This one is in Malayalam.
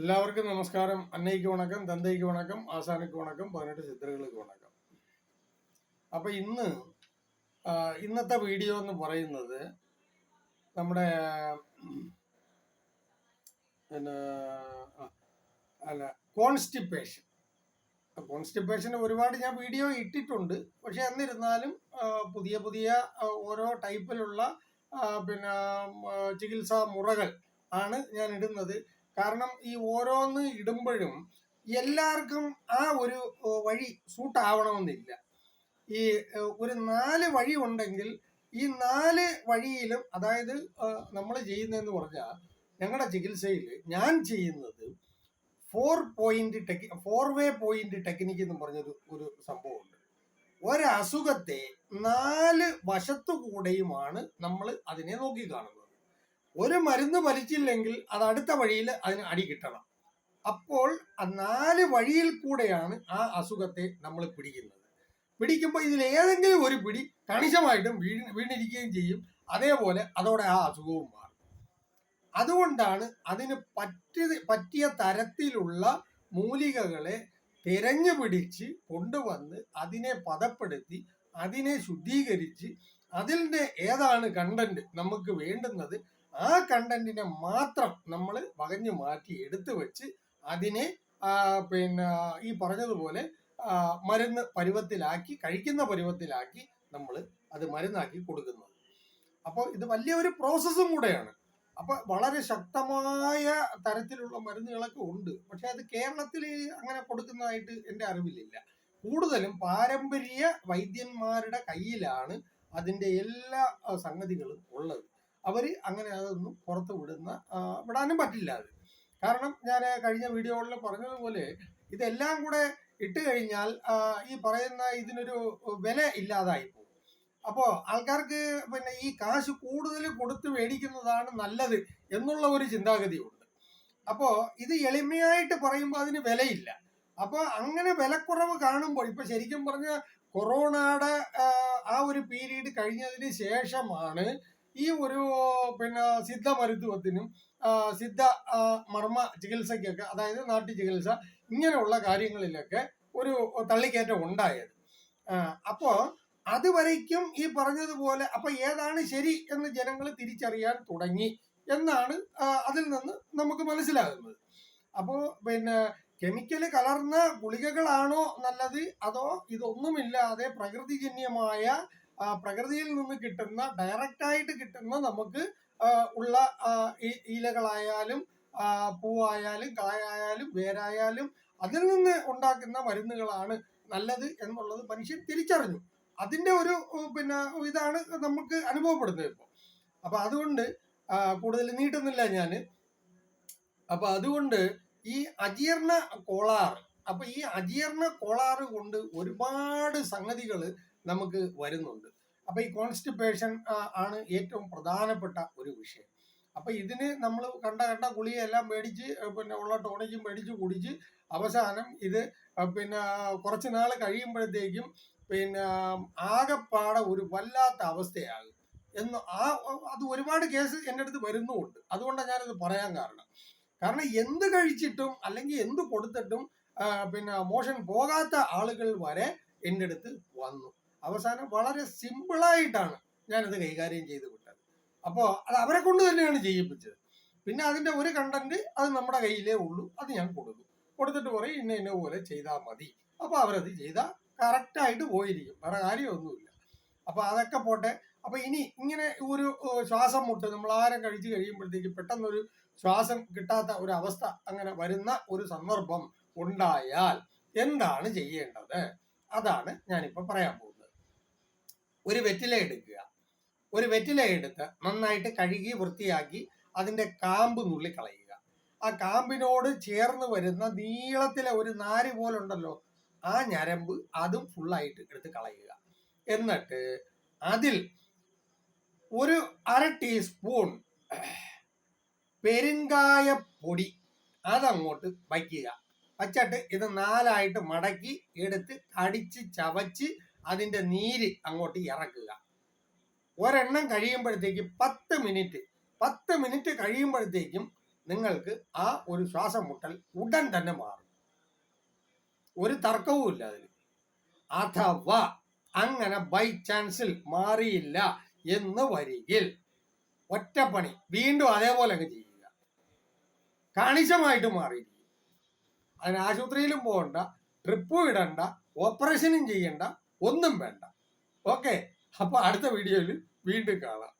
എല്ലാവർക്കും നമസ്കാരം. അന്നയ്ക്ക് വണക്കം തന്തയ്ക്ക് വണക്കം ആസാനയ്ക്ക് വണക്കം പതിനെട്ട് ചിത്രങ്ങൾക്ക് വണക്കം. അപ്പൊ ഇന്ന് ഇന്നത്തെ വീഡിയോ എന്ന് പറയുന്നത് നമ്മുടെ പിന്നെ അല്ല കോൺസ്റ്റിപ്പേഷൻ. കോൺസ്റ്റിപ്പേഷന് ഒരുപാട് ഞാൻ വീഡിയോ ഇട്ടിട്ടുണ്ട്. പക്ഷെ എന്നിരുന്നാലും പുതിയ പുതിയ ഓരോ ടൈപ്പിലുള്ള പിന്നെ ചികിത്സാ മുറകൾ ആണ് ഞാൻ ഇടുന്നത്. കാരണം ഈ ഓരോന്ന് ഇടുമ്പോഴും എല്ലാവർക്കും ആ ഒരു വഴി സൂട്ട് ആവണമെന്നില്ല. ഈ ഒരു നാല് വഴി ഉണ്ടെങ്കിൽ ഈ നാല് വഴിയിലും അതായത് നമ്മൾ ചെയ്യുന്നതെന്ന് പറഞ്ഞാൽ ഞങ്ങളുടെ ചികിത്സയിൽ ഞാൻ ചെയ്യുന്നത് four point tech four way point technique എന്ന് പറഞ്ഞൊരു ഒരു സംഭവമുണ്ട്. ഒരസുഖത്തെ നാല് വശത്തുകൂടെയുമാണ് നമ്മൾ അതിനെ നോക്കിക്കാണുന്നത് ഒരു മരുന്ന് ഫലിച്ചില്ലെങ്കിൽ അത് അടുത്ത വഴിയിൽ അതിന് അടി കിട്ടണം. അപ്പോൾ ആ നാല് വഴിയിൽ കൂടെയാണ് ആ അസുഖത്തെ നമ്മൾ പിടിക്കുന്നത്. പിടിക്കുമ്പോൾ ഇതിൽ ഏതെങ്കിലും ഒരു പിടി കണിശമായിട്ടും വീണ് വീണിരിക്കുകയും ചെയ്യും. അതേപോലെ അതോടെ ആ അസുഖവും മാറും. അതുകൊണ്ടാണ് അതിന് പറ്റിയ പറ്റിയ തരത്തിലുള്ള മൂലികകളെ തിരഞ്ഞു പിടിച്ച് കൊണ്ടുവന്ന് അതിനെ പദപ്പെടുത്തി അതിനെ ശുദ്ധീകരിച്ച് അതിന്റെ ഏതാണ് കണ്ടന്റ് നമുക്ക് വേണ്ടുന്നത് ആ കണ്ടന്റിനെ മാത്രം നമ്മൾ വകഞ്ഞു മാറ്റി എടുത്തു വെച്ച് അതിനെ പിന്നെ ഈ പറഞ്ഞതുപോലെ മരുന്ന് പരുവത്തിലാക്കി കഴിക്കുന്ന പരുവത്തിലാക്കി നമ്മൾ അത് മരുന്നാക്കി കൊടുക്കുന്നത് അപ്പോൾ ഇത് വലിയൊരു പ്രോസസ്സും കൂടെയാണ്. അപ്പോൾ വളരെ ശക്തമായ തരത്തിലുള്ള മരുന്നുകളൊക്കെ ഉണ്ട്. പക്ഷെ അത് കേരളത്തിൽ അങ്ങനെ കൊടുക്കുന്നതായിട്ട് എന്റെ അറിവിലില്ല. കൂടുതലും പാരമ്പര്യ വൈദ്യന്മാരുടെ കയ്യിലാണ് അതിന്റെ എല്ലാ സംഗതികളും ഉള്ളത്. അവർ അങ്ങനെ അതൊന്നും പുറത്ത് വിടുന്ന വിടാനും പറ്റില്ല അത്. കാരണം ഞാൻ കഴിഞ്ഞ വീഡിയോകളിൽ പറഞ്ഞതുപോലെ ഇതെല്ലാം കൂടെ ഇട്ട് കഴിഞ്ഞാൽ ഈ പറയുന്ന ഇതിനൊരു വില ഇല്ലാതായി പോകും. അപ്പോൾ ആൾക്കാർക്ക് പിന്നെ ഈ കാശ് കൂടുതൽ കൊടുത്ത് മേടിക്കുന്നതാണ് നല്ലത് എന്നുള്ള ഒരു ചിന്താഗതിയുണ്ട്. അപ്പോൾ ഇത് എളിമയായിട്ട് പറയുമ്പോൾ അതിന് വിലയില്ല. അപ്പോൾ അങ്ങനെ വിലക്കുറവ് കാണുമ്പോൾ ഇപ്പൊ ശരിക്കും പറഞ്ഞ കൊറോണയുടെ ആ ഒരു പീരീഡ് കഴിഞ്ഞതിന് ശേഷമാണ് ഈ ഒരു പിന്നെ സിദ്ധ മരുത്വത്തിനും സിദ്ധ മർമ്മ ചികിത്സയ്ക്കൊക്കെ അതായത് നാട്ടു ചികിത്സ ഇങ്ങനെയുള്ള കാര്യങ്ങളിലൊക്കെ ഒരു തള്ളിക്കയറ്റം ഉണ്ടായത്. അപ്പോൾ അപ്പോ അതുവരയ്ക്കും ഈ പറഞ്ഞതുപോലെ അപ്പൊ ഏതാണ് ശരി എന്ന് ജനങ്ങൾ തിരിച്ചറിയാൻ തുടങ്ങി എന്നാണ് അതിൽ നിന്ന് നമുക്ക് മനസ്സിലാകുന്നത്. അപ്പോൾ പിന്നെ കെമിക്കൽ കലർന്ന ഗുളികകളാണോ നല്ലത്? അതോ ഇതൊന്നുമില്ലാതെ പ്രകൃതിജന്യമായ പ്രകൃതിയിൽ നിന്ന് കിട്ടുന്ന ഡയറക്റ്റ് ആയിട്ട് കിട്ടുന്ന നമുക്ക് ഉള്ള ഇലകളായാലും പൂവായാലും കായായാലും വേരായാലും അതിൽ നിന്ന് ഉണ്ടാക്കുന്ന മരുന്നുകളാണ് നല്ലത് എന്നുള്ളത് മനുഷ്യൻ തിരിച്ചറിഞ്ഞു. അതിന്റെ ഒരു പിന്നെ ഇതാണ് നമുക്ക് അനുഭവപ്പെടുന്നത് ഇപ്പോൾ അപ്പൊ അതുകൊണ്ട് കൂടുതൽ നീട്ടുന്നില്ല ഞാൻ അപ്പൊ അതുകൊണ്ട് ഈ അജീർണ കോളാറ് അപ്പൊ ഈ അജീർണ കോളാറ് കൊണ്ട് ഒരുപാട് സംഗതികൾ നമുക്ക് വരുന്നുണ്ട്. അപ്പൊ ഈ കോൺസ്റ്റിപ്പേഷൻ ആണ് ഏറ്റവും പ്രധാനപ്പെട്ട ഒരു വിഷയം. അപ്പൊ ഇതിന് നമ്മൾ കണ്ട കണ്ട ഗുളിയെല്ലാം മേടിച്ച് പിന്നെ ഉള്ള ടോണിക്കും മേടിച്ച് കുടിച്ച് അവസാനം ഇത് പിന്നെ കുറച്ച് നാൾ കഴിയുമ്പോഴത്തേക്കും പിന്നെ ആകെപ്പാടെ ഒരു വല്ലാത്ത അവസ്ഥയാകും. എന്ന് ആ അത് ഒരുപാട് കേസ് എന്റെ അടുത്ത് വരുന്നുമുണ്ട്. അതുകൊണ്ടാണ് ഞാനത് പറയാൻ കാരണം. കാരണം എന്ത് കഴിച്ചിട്ടും അല്ലെങ്കിൽ എന്ത് കൊടുത്തിട്ടും പിന്നെ മോഷൻ പോകാത്ത ആളുകൾ വരെ എന്റെ അടുത്ത് വന്നു. അവസാനം വളരെ സിമ്പിളായിട്ടാണ് ഞാനത് കൈകാര്യം ചെയ്ത് വിട്ടത്. അപ്പോൾ അത് അവരെ കൊണ്ട് തന്നെയാണ് ചെയ്യിപ്പിച്ചത്. പിന്നെ അതിന്റെ ഒരു കണ്ടന്റ് അത് നമ്മുടെ കയ്യിലേ ഉള്ളൂ അത് ഞാൻ കൊടുക്കും. കൊടുത്തിട്ട് പറയും ഇന്ന ഇന്ന പോലെ ചെയ്താൽ മതി. അപ്പോൾ അവരത് ചെയ്താൽ കറക്റ്റായിട്ട് പോയിരിക്കും വേറെ കാര്യമൊന്നുമില്ല. അപ്പോൾ അതൊക്കെ പോട്ടെ. അപ്പോൾ ഇനി ഇങ്ങനെ ഒരു ശ്വാസം മുട്ട് നമ്മൾ ആരം കഴിച്ച് കഴിയുമ്പോഴത്തേക്ക് പെട്ടെന്നൊരു ശ്വാസം കിട്ടാത്ത ഒരു അവസ്ഥ അങ്ങനെ വരുന്ന ഒരു സന്ദർഭം ഉണ്ടായാൽ എന്താണ് ചെയ്യേണ്ടത്? അതാണ് ഞാനിപ്പോൾ പറയാൻ പോകുന്നത്. ഒരു വെറ്റില എടുക്കുക. ഒരു വെറ്റില എടുത്ത് നന്നായിട്ട് കഴുകി വൃത്തിയാക്കി അതിന്റെ കാമ്പ് നുള്ളിക്കളയുക ആ കാമ്പിനോട് ചേർന്ന് വരുന്ന നീളത്തിലെ ഒരു നാര് പോലുണ്ടല്ലോ ആ ഞരമ്പ് അതും ഫുള്ളായിട്ട് എടുത്ത് കളയുക. എന്നിട്ട് അതിൽ ഒരു അര ടീസ്പൂൺ പെരുങ്കായപ്പൊടി അതങ്ങോട്ട് വയ്ക്കുക. വച്ചിട്ട് ഇത് നാലായിട്ട് മടക്കി എടുത്ത് കടിച്ച് ചവച്ച് അതിന്റെ നീര് അങ്ങോട്ട് ഇറക്കുക. ഒരെണ്ണം കഴിയുമ്പോഴത്തേക്ക് പത്ത് മിനിറ്റ് പത്ത് മിനിറ്റ് കഴിയുമ്പോഴത്തേക്കും നിങ്ങൾക്ക് ആ ഒരു ശ്വാസം മുട്ടൽ ഉടൻ തന്നെ മാറും. ഒരു തർക്കവും ഇല്ല അതിൽ അഥവാ അങ്ങനെ ബൈ ചാൻസിൽ മാറിയില്ല എന്ന് വരികിൽ ഒറ്റപ്പണി വീണ്ടും അതേപോലെ അങ്ങ് ചെയ്യുക. കണിശമായിട്ട് മാറിയിരിക്കും. അതിന് ആശുപത്രിയിലും പോകണ്ട ട്രിപ്പ് ഇടണ്ട ഓപ്പറേഷനും ചെയ്യണ്ട ഒന്നും വേണ്ട. ഓക്കെ അപ്പൊ അടുത്ത വീഡിയോയിൽ വീണ്ടും കാണാം.